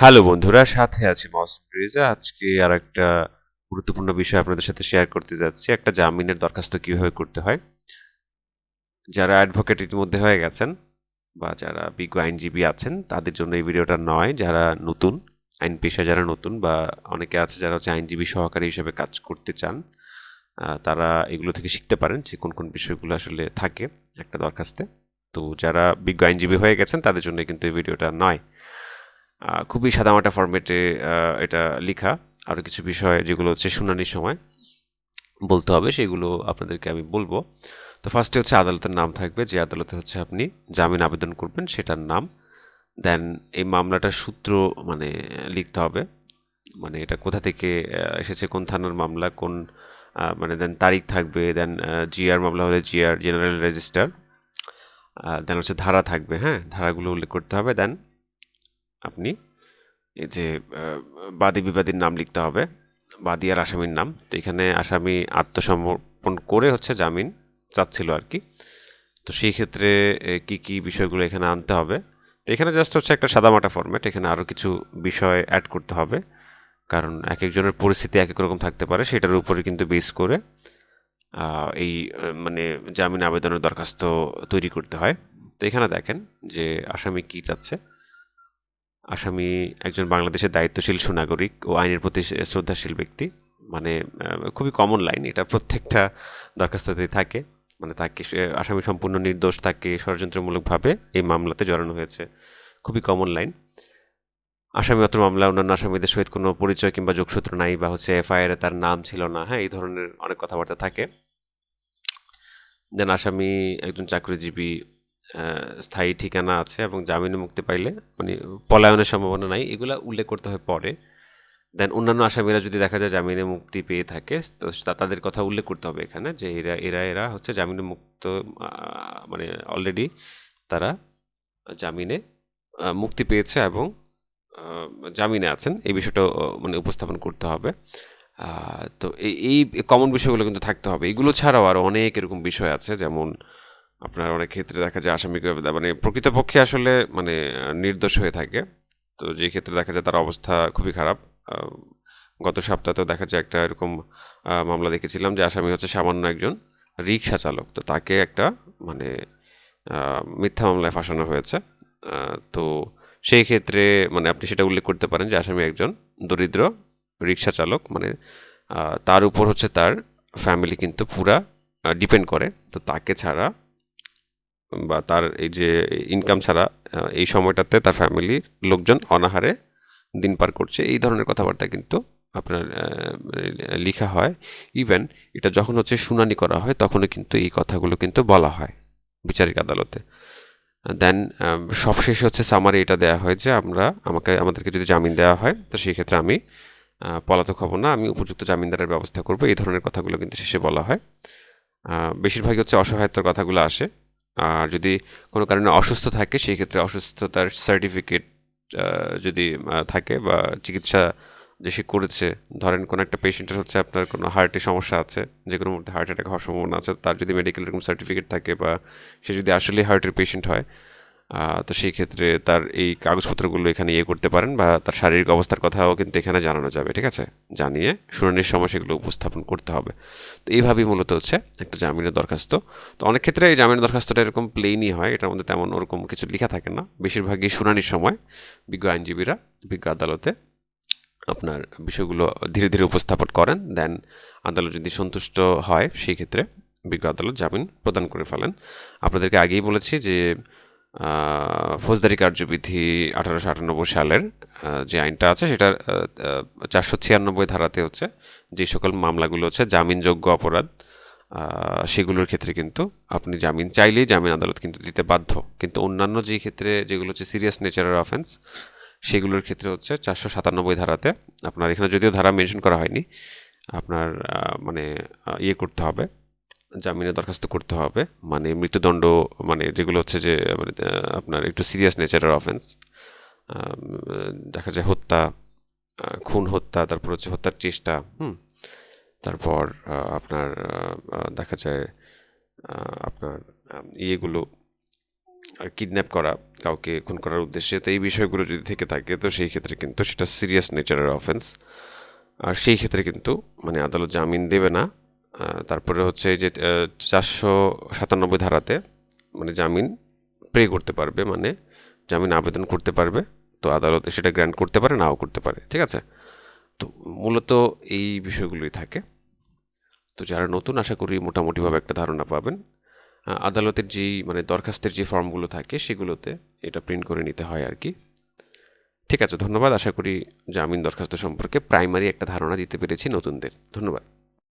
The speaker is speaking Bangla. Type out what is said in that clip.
হ্যালো বন্ধুরা, সাথে আছি মৌসুম রিজা আজকে আর একটা গুরুত্বপূর্ণ বিষয় আপনাদের সাথে শেয়ার করতে যাচ্ছি। একটা জামিনের দরখাস্ত কীভাবে করতে হয়? যারা অ্যাডভোকেট ইতিমধ্যে হয়ে গেছেন বা যারা বিজ্ঞ আইনজীবী আছেন, তাদের জন্য এই ভিডিওটা নয়। যারা নতুন, আইন পেশা যারা নতুন বা অনেকে আছে যারা হচ্ছে আইনজীবী সহকারী হিসেবে কাজ করতে চান তারা এগুলো থেকে শিখতে পারেন যে কোন কোন বিষয়গুলো আসলে থাকে একটা দরখাস্তে। তো যারা বিজ্ঞ আইনজীবী হয়ে গেছেন, তাদের জন্য কিন্তু এই ভিডিওটা নয়। খুবই সাদামাটা ফরম্যাটে এটা লেখা। আরও কিছু বিষয় যেগুলো হচ্ছে শুনানির সময় বলতে হবে, সেগুলো আপনাদেরকে আমি বলব। তো ফার্স্টে হচ্ছে আদালতের নাম থাকবে, যে আদালতে হচ্ছে আপনি জামিন আবেদন করবেন, সেটার নাম। দেন এই মামলাটার সূত্র মানে লিখতে হবে মানে এটা কোথা থেকে এসেছে, কোন থানার মামলা, কোন মানে দেন তারিখ থাকবে দেন জিআর মামলা হলে জিআর জেনারেল রেজিস্টার দেন হচ্ছে ধারা থাকবে হ্যাঁ? ধারাগুলো উল্লেখ করতে হবে। দেন আপনি। এই যে বাদী বিবাদীর নাম লিখতে হবে, বাদী আর আসামির নাম। তো এখানে আসামি আত্মসমর্পণ করে হচ্ছে জামিন চাচ্ছিল আর কি। তো সেই ক্ষেত্রে কি কি বিষয়গুলো এখানে আনতে হবে? তো এখানে জাস্ট হচ্ছে একটা সাদামাটা ফরম্যাট এখানে আরও কিছু বিষয় অ্যাড করতে হবে। কারণ এক একজনের পরিস্থিতি এক এক রকম থাকতে পারে, সেটার উপরে কিন্তু বেস করে এই মানে জামিন আবেদনের দরখাস্ত তৈরি করতে হয়। তো এখানে দেখেন যে আসামি কি চাচ্ছে। আসামি একজন বাংলাদেশের দায়িত্বশীল সুনাগরিক ও আইনের প্রতি শ্রদ্ধাশীল ব্যক্তি। মানে খুবই কমন লাইন এটা প্রত্যেকটা দরখাস্ততেই থাকে। মানে তাকে আসামি সম্পূর্ণ নির্দোষ, তাকে ষড়যন্ত্রমূলকভাবে এই মামলাতে জড়ানো হয়েছে। খুবই কমন লাইন আসামি অত মামলা, অন্যান্য আসামিদের সহিত কোনো পরিচয় কিংবা যোগসূত্র নাই বা হচ্ছে এফআইআর তার নাম ছিল না। হ্যাঁ এই ধরনের অনেক কথাবার্তা থাকে। দেন আসামি একজন চাকরিজীবী স্থায়ী ঠিকানা আছে এবং জামিনে মুক্তি পাইলে মানে পলায়নের সম্ভাবনা নাই। এগুলা উল্লেখ করতে হয় পরে। দেন অন্যান্য আসামিরা যদি দেখা যায় জামিনে মুক্তি পেয়ে থাকে, তো তাদের কথা উল্লেখ করতে হবে এখানে যে এরা এরা এরা হচ্ছে জামিনে মুক্ত মানে অলরেডি তারা জামিনে মুক্তি পেয়েছে এবং জামিনে আছেন। এই বিষয়টা মানে উপস্থাপন করতে হবে। তো এই কমন বিষয়গুলো কিন্তু থাকতে হবে। এগুলো ছাড়াও আরও অনেক এরকম বিষয় আছে যেমন আপনার অনেক ক্ষেত্রে দেখা যায় আসামিকে মানে প্রকৃতপক্ষে আসলে মানে নির্দোষ হয়ে থাকে। তো যে ক্ষেত্রে দেখা যায় তার অবস্থা খুবই খারাপ। গত সপ্তাহে দেখা যায় একটা এরকম মামলা দেখেছিলাম যে আসামি হচ্ছে সামান্য একজন রিক্সা চালক। তো তাকে একটা মানে মিথ্যা মামলায় ফাঁসানো হয়েছে। তো সেই ক্ষেত্রে মানে আপনি সেটা উল্লেখ করতে পারেন যে আসামি একজন দরিদ্র রিক্সা চালক। মানে তার উপর হচ্ছে তার ফ্যামিলি কিন্তু পুরা ডিপেন্ড করে। তো তাকে ছাড়া বা তার এই যে ইনকাম ছাড়া এই সময়টাতে তার ফ্যামিলির লোকজন অনাহারে দিন পার করছে। এই ধরনের কথাবার্তা কিন্তু আপনার মানে লেখা হয়। ইভেন এটা যখন হচ্ছে শুনানি করা হয়, তখনও কিন্তু এই কথাগুলো কিন্তু বলা হয় বিচারিক আদালতে। দেন সবশেষে হচ্ছে সামারি এটা দেওয়া হয় যে আমরা, আমাকে, আমাদেরকে যদি জামিন দেওয়া হয়, তো সেই ক্ষেত্রে আমি পলাতক হব না, আমি উপযুক্ত জামিনদারের ব্যবস্থা করব। এই ধরনের কথাগুলো কিন্তু শেষে বলা হয়। বেশিরভাগই হচ্ছে অসহায়তার কথাগুলো আসে। আর যদি কোনো কারণে অসুস্থ থাকে, সেই ক্ষেত্রে অসুস্থতার সার্টিফিকেট যদি থাকে বা চিকিৎসা যে সে করেছে, ধরেন কোনো একটা পেশেন্টের হচ্ছে আপনার কোনো হার্টের সমস্যা আছে যে কোনো মধ্যে হার্ট অ্যাটাক হওয়ার সম্ভাবনা আছে, তার যদি মেডিকেল এরকম সার্টিফিকেট থাকে বা সে যদি আসলে হার্টের পেশেন্ট হয় তো সেই ক্ষেত্রে তার এই কাগজপত্রগুলো এখানে ইয়ে করতে পারেন বা তার শারীরিক অবস্থার কথাও কিন্তু এখানে জানানো যাবে, ঠিক আছে? জানিয়ে শুনানির সময় সেগুলো উপস্থাপন করতে হবে। তো এইভাবেই মূলত হচ্ছে একটা জামিনের দরখাস্ত। তো অনেক ক্ষেত্রে এই জামিনের দরখাস্তটা এরকম প্লেনই হয়, এটার মধ্যে তেমন ওরকম কিছু লেখা থাকে না। বেশিরভাগই শুনানির সময় বিজ্ঞ আইনজীবীরা বিজ্ঞ আদালতে আপনার বিষয়গুলো ধীরে ধীরে উপস্থাপন করেন, দেন আদালত যদি সন্তুষ্ট হয়, সেই ক্ষেত্রে বিজ্ঞ আদালত জামিন প্রদান করে ফেলেন। আপনাদেরকে আগেই বলেছি যে ফৌজদারি কার্যবিধি আঠারোশো আটানব্বই সালের যে আইনটা আছে সেটার চারশো ছিয়ানব্বই ধারাতে হচ্ছে। যে সকল মামলাগুলো হচ্ছে জামিনযোগ্য অপরাধ সেগুলোর ক্ষেত্রে কিন্তু আপনি জামিন চাইলেই জামিন আদালত কিন্তু দিতে বাধ্য। কিন্তু অন্যান্য যে ক্ষেত্রে যেগুলো হচ্ছে সিরিয়াস নেচারের অফেন্স সেগুলোর ক্ষেত্রে হচ্ছে চারশো সাতানব্বই ধারাতে আপনার এখানে যদিও ধারা মেনশন করা হয়নি, আপনার মানে ইয়ে করতে হবে। জামিনের দরখাস্ত করতে হবে। মানে মৃত্যুদণ্ড মানে যেগুলো হচ্ছে যে মানে আপনার একটু সিরিয়াস নেচারের অফেন্স দেখা যায় হত্যা খুন হত্যা, তারপর হচ্ছে হত্যার চেষ্টা, হুম, তারপর আপনার দেখা যায় আপনার ইয়েগুলো কিডন্যাপ করা, কাউকে খুন করার উদ্দেশ্যে। তো এই বিষয়গুলো যদি থেকে থাকে, তো সেই ক্ষেত্রে কিন্তু সেটা সিরিয়াস নেচারের অফেন্স আর সেই ক্ষেত্রে কিন্তু মানে আদালত জামিন দেবে না। তারপরে হচ্ছে যে চারশো সাতানব্বই ধারাতে মানে জামিন প্রে করতে পারবে মানে জামিন আবেদন করতে পারবে, তো আদালত সেটা গ্র্যান্ট করতে পারে, নাও করতে পারে, ঠিক আছে? তো মূলত এই বিষয়গুলোই থাকে। তো যারা নতুন, আশা করি মোটামুটিভাবে একটা ধারণা পাবেন। আদালতের যেই মানে দরখাস্তের যে ফর্মগুলো থাকে, সেগুলোতে এটা প্রিন্ট করে নিতে হয় আর কি। ঠিক আছে, ধন্যবাদ। আশা করি জামিন দরখাস্ত সম্পর্কে প্রাইমারি একটা ধারণা দিতে পেরেছি নতুনদের। ধন্যবাদ।